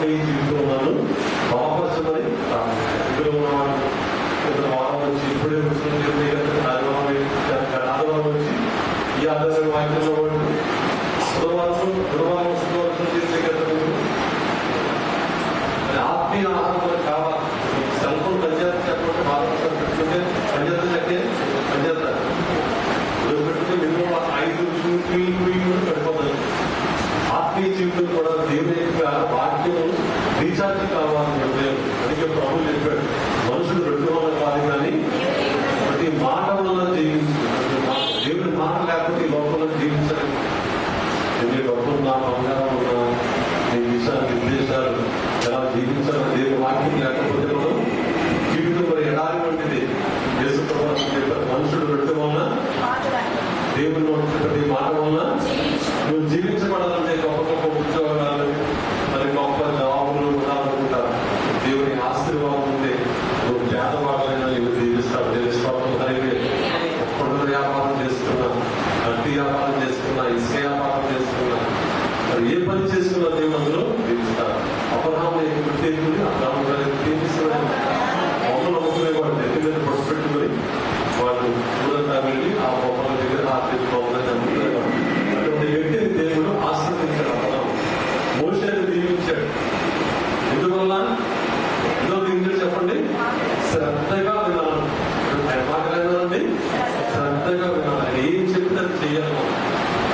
ఆత్మీయ జీవితంలో రీఛార్జ్ కావాలని అందుకే ప్రభు చెప్పాడు మనుషులు రెండు వల్ల కాదు కానీ ప్రతి మాట వల్ల జీవించారు దేవుని మాట లేకపోతే ఈ లోకంలో జీవించలేదు ఎన్ని డబ్బున్నా బంగారం ఉన్నా నీ విషయాలు నిర్దేశాలు ఎలా జీవించాలని దేవుని వాక్యం లేకపోతే గుర్తెట్టుకుని అబ్రహాం గారికి తీర్చిస్తున్నాడు మొక్కలు అమ్ముకునే వాడు నెత్తి మీద పొట్టు పెట్టుకుని వాళ్ళు దూరంగా వెళ్ళి ఆ మొక్కల దగ్గర ఆ తెచ్చుకోవాలని అమ్ముకునేవాడు అటువంటి వ్యక్తిని దేవుడు ఆశ్రదించాడు అబ్రహాం మోషేని దీవించాడు ఎందువల్ల? ఎందుకు దీవించాడు చెప్పండి. శ్రద్ధగా వినాలి. ఆయన మాటలు శ్రద్ధగా వినాలి. ఆయన ఏం చెప్తే అది చేయాలి.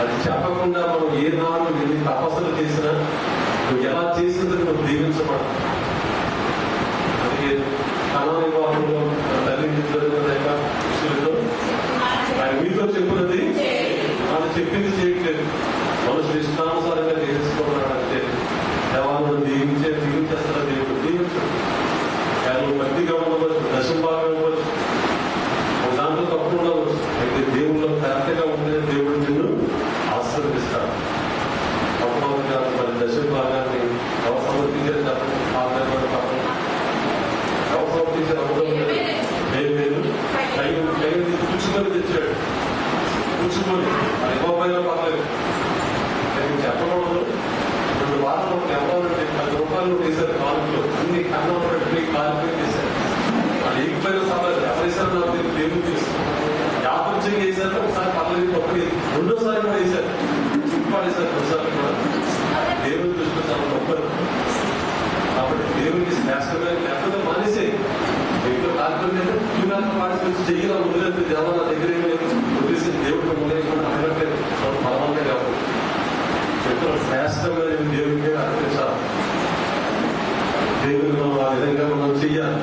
అది చెప్పకుండా మనం ఏ నాడు ఎన్ని తపస్సులు చేసినా నువ్వు ఎలా చేసింది నువ్వు దీవించబడదు అందుకే కణం వివాహంలో తల్లి ఆయన మీతో చెప్పినది వాళ్ళు చెప్పింది చేయట్లేదు. మనుషులు ఇష్టానుసారంగా చేసుకోవడం అంటే దేవాలను దీవించే దీవించేస్తారా దేవుడు దీవించడు ఆయన భక్తిగా ఉండవచ్చు దశంభాగం ఇవ్వచ్చు ఒక దాంట్లో తప్పు ఉండవచ్చు అయితే దేవుళ్ళు కరెక్ట్గా ఉంటే దేవుడు నిన్ను ఆశీర్వదిస్తాడు తప్పకుండా కాదు మరి దశంభాగాన్ని అవసరమవుతుందే చెప్పండి ఆదాయపడి తప్పదు అవసరమవుతుందే అవ్వడం లేదు ఏం లేదు కై కై పుచ్చుకొని తెచ్చాడు కూర్చుకొని అది ఇవ్వబోయినా పర్లేదు నేను చెప్పకూడదు రెండు వారాలు ఎవరంటే పది రూపాయలు వేశారు కాలంలో అన్ని కన్నం పెట్టి కాలు చేశారు వాళ్ళు ఏగిపోయిన సమయం ఎవరేసారు నాకు తెలియదు దేవుడు తెలుసు యాపంచంగా వేశారు ఒకసారి పర్లేదు ఒకటి రెండోసారి కూడా వేశారు చుట్టుపాడేశారు రెండోసారి కూడా దేవుని దృష్టిలో చాలా గొప్పది కాబట్టి దేవునికి శ్రేష్టమైన లేకపోతే మానేసే ఇంట్లో కార్యక్రమం క్యూనాథ పార్టిసిపేట్స్ చెయ్యాలి వదిలేదు దేవ దగ్గర వదిలేసి దేవుడికి ఉండేకుండా అడగట్లేదు మనం బలవంగా కాదు. చెప్తున్న శ్రేష్టమైన దేవుడికి అర్పించాలి. దేవుని మనం ఆ విధంగా మనం చెయ్యాలి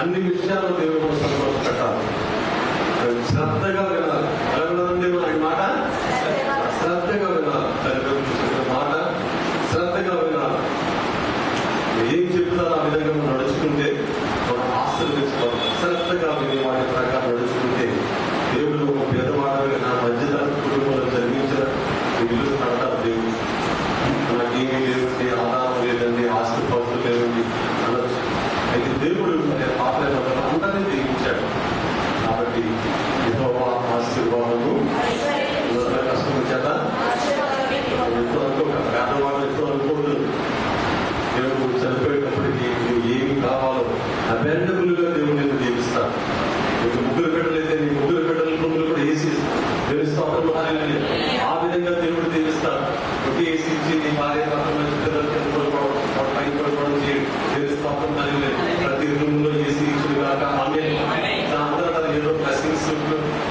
అన్ని విషయాల్లో దేవుని మనం సంతోష పెట్టాలి శ్రద్ధగా వినాలి ఎలా వినాలండి మన మాట శ్రద్ధగా వినాలి తల్లిదండ్రులు చెప్పిన మాట శ్రద్ధగా వినాలి ఏం చెప్తారో ఆ విధంగా మనం నడుచుకుంటే మనం ఆశీర్వదించుకోవాలి శ్రద్ధగా విని వాటి ప్రకారం నడుచుకుంటే దేవుడు ఒక పేదవాడు నా మధ్యతరగతి కుటుంబంలో జన్మించిన ఇల్లు కడతారు దేవుడు నాకేమీ లేదండి ఆధారం లేదండి ఆస్తి పౌరులు లేదండి అనొచ్చు అయితే దేవుడు పాపలైన అందరినీ దీవించాడు కాబట్టి యెహోవా ఆశీర్వాదము అందరి కష్టం చేత ఎంతో అనుకోక పేదవాళ్ళు ఎంతో అనుకోదు దేవుడు చనిపోయేటప్పటికి నువ్వు ఏమి కావాలో అవన్నీ గా దేవుడు నిన్ను దీవిస్తాడు నీకు ముగ్గురు బిడ్డలైతే నీ ముగ్గురు బిడ్డల రూములు కూడా వేసి దేవుని స్తోత్రం హల్లెలూయా. ఆ విధంగా దేవుడు దీవిస్తాడు ఒకే ఏసీ ఇచ్చి నీ భార్య భర్తలు పిల్లలు కింద పడుకోవడం వాడు పైకి పడుకోవడం చేయడు దేవుని స్తోత్రం హల్లెలూయా. ప్రతి రూమ్లో ఏసీ ఇచ్చిన కాక ఆమె అందరూ ఏదో బ్లెస్సింగ్స్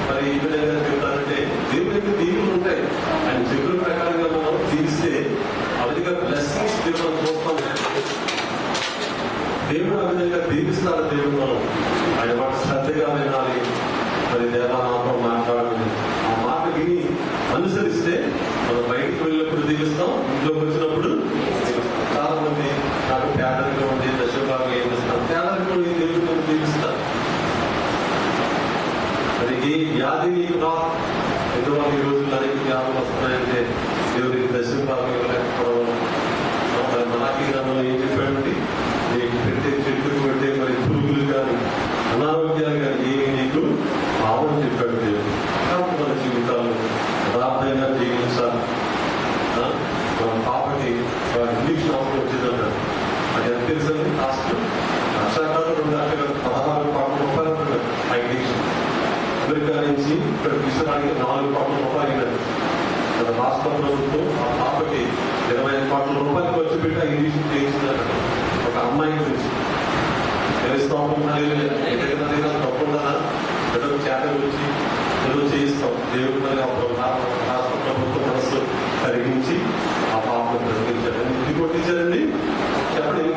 మరి ఈ విధంగా చెప్తారంటే దేవుని యొక్క దీవులు ఉంటాయి ఆయన చెప్పిన ప్రకారంగా మనం జీవిస్తే అదిగా బ్లెస్సింగ్స్ దేవుడు చూస్తాం దేవుడు ఆ విధంగా దీవిస్తాడు దేవుడు మనం ఆయన మాట శ్రద్ధగా వినాలి మరి దేవా మాతో మాట్లాడాలి ఆ మాట విని అనుసరిస్తే మనం బయటకు వెళ్ళినప్పుడు దిగుస్తాం ఇంట్లోకి వచ్చినప్పుడు దీవిస్తాం. చాలా మంది నాకు పేదరికం ఉంది దశభాగం ఏం చేస్తాం? పేదరికం ఉంది దేవుడు నన్ను మరి ఈ వ్యాధి నీకు రా? ఎందువల్ల ఈ రోజుల్లో అనేక వ్యాధులు వస్తున్నాయంటే దేవుడికి దశభాగం ఇవ్వలేకపోవడం. మరి మనకి గ్రంథంలో ఏం చెప్పాడండి? అనారోగ్యాలు కానీ ఏమి నీకు ఆవని చెప్పాడు దేవుడు. కాబట్టి మన జీవితాలు యథార్థంగా జీవించాలి. మన పాపకి ఇంగ్లీష్ అది ఎంత తెలుసండి? లాస్ట్ లక్షాకాలం రెండు లక్షల పదహారు పాపం రూపాయలు మైగ్రేషన్ అమెరికా నుంచి ఇక్కడ తీసుకురానికి నాలుగు పాపం రూపాయలు అయినది మన రాష్ట్ర ప్రభుత్వం ఆ పాపకి ఇరవై ఐదు కోట్ల రూపాయలు ఖర్చు పెట్టి ఆ ఇంగ్లీష్ చేయించినారు ఒక అమ్మాయి గురించి తెలుస్తాము తప్పకుండా ఏదో చేత గురించి ఏదో చేయిస్తాం. దేవుడు రాష్ట్ర ప్రభుత్వం మనసు కలిగించి ఆ పాపను బ్రతికించారు ఎన్ని కొట్టించారండి చెప్పండి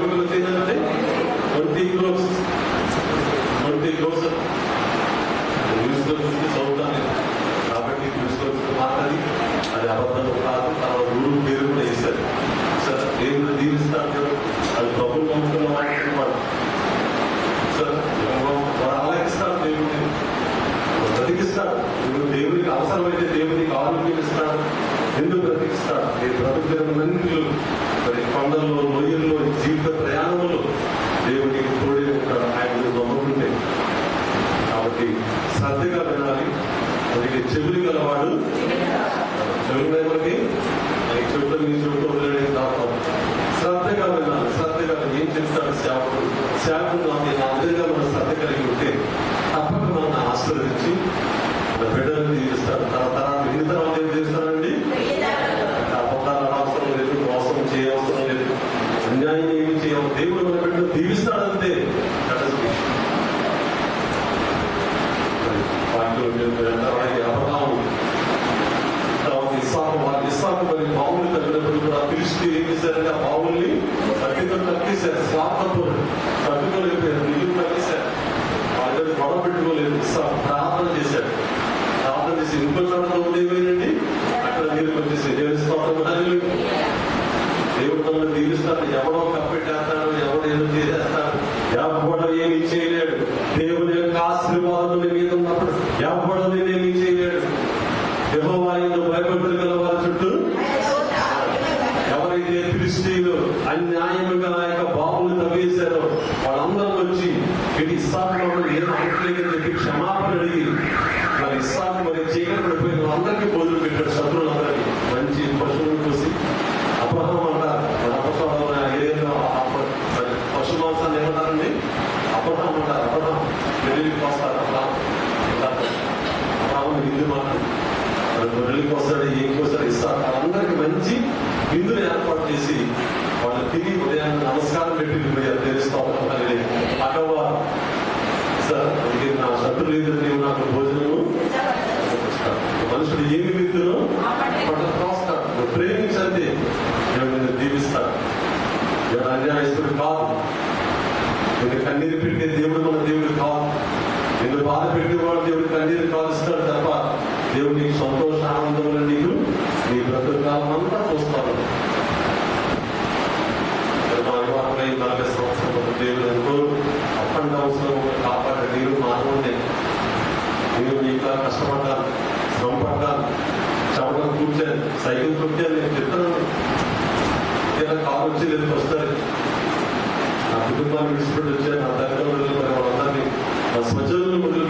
శ్రద్ధగా వినాలి. మనకి చెవులు గలవాడు. చెవులు మనకి చెవులు మీ చెవులు వదిలేని శ్రద్ధగా వినాలి. శ్రద్ధగా ఏం చెప్తాడు సేవకుడు సేవకుడు ఇస్సాకు మరి బావులు తగ్గినప్పుడు కూడా పిలిస్తే ఏం చేశారంటే ఆ బావుల్ని తగ్గితో తగ్గేశారు స్వార్థతో తగ్గుకోలేకపోయారు నీళ్ళు తగ్గేశారు వాళ్ళ దగ్గర గొడవ పెట్టుకోలేదు. ఇస్సాకు ప్రార్థన చేశాడు ప్రార్థన చేసి ఇంకో చోట ఏమైందండి అక్కడ నీరు వచ్చేసి దేవుని స్తోత్రం దేవుడు మనల్ని దీవిస్తాడు. ఎవడో కప్పెట్టేస్తాడు. వచ్చి ఇస్లాంలో ఇస్సాకు ఏదో చెప్పి క్షమాపణ అడిగి మరి ఇస్లాం మరి చీకటి పడిపోయిన అందరికీ బోధులు పెట్టాడు శత్రువులందరికీ మంచి పశువులు చూసి అబ్రహం అంటారు మన అపస్వరం పశు మాంసాన్ని ఏమంటారండి అబ్రహం అంటారు అబ్రహం వెళ్ళి వస్తారు అబ్రహం అంటారు. హిందూ మాట గొర్రెలు కోస్తాడు ఏం కోస్తాడు ఇస్తారు అందరికి మంచి విందులు ఏర్పాటు చేసి వాళ్ళు తిరిగి ఉదయాన్ని నమస్కారం పెట్టి పోయారు తెలుస్తాం అటవ సార్ అందుకే నా శత్రులు లేదు నీవు నాకు భోజనము. మనుషులు ఏమి విందును కోస్తాడు నువ్వు ప్రేమించండి దేవుడు దీవిస్తాను. దీవిస్తాడు అన్యాయస్తుడు కాదు. నేను కన్నీరు పెట్టే దేవుడు మన దేవుడు కాదు. నిన్ను బాధ పెట్టేవాడు దేవుడు కన్నీరు కాలుస్తాడు తప్ప దేవుడు నీకు సంతోష ఆనందంలో నీకు నీ బ్రతుకాలం అంతా చూస్తారు వివాహమై నలభై సంవత్సరాల దేవుడు ఎంతో అప్పండి అవసరం కాపాడే నీరు మానవుడే. నేను నీకు కష్టపడ్డాను శ్రమ పడ్డాను చవడం కూర్చాను సైకిల్ కూర్చాను నేను చెప్తాను ఇలా కారు వచ్చి లేదు వస్తారు. నా కుటుంబాన్ని విడిచిపెట్టి వచ్చాను నా తల్లిదండ్రులు మరి వాళ్ళందరినీ నా స్వజనులను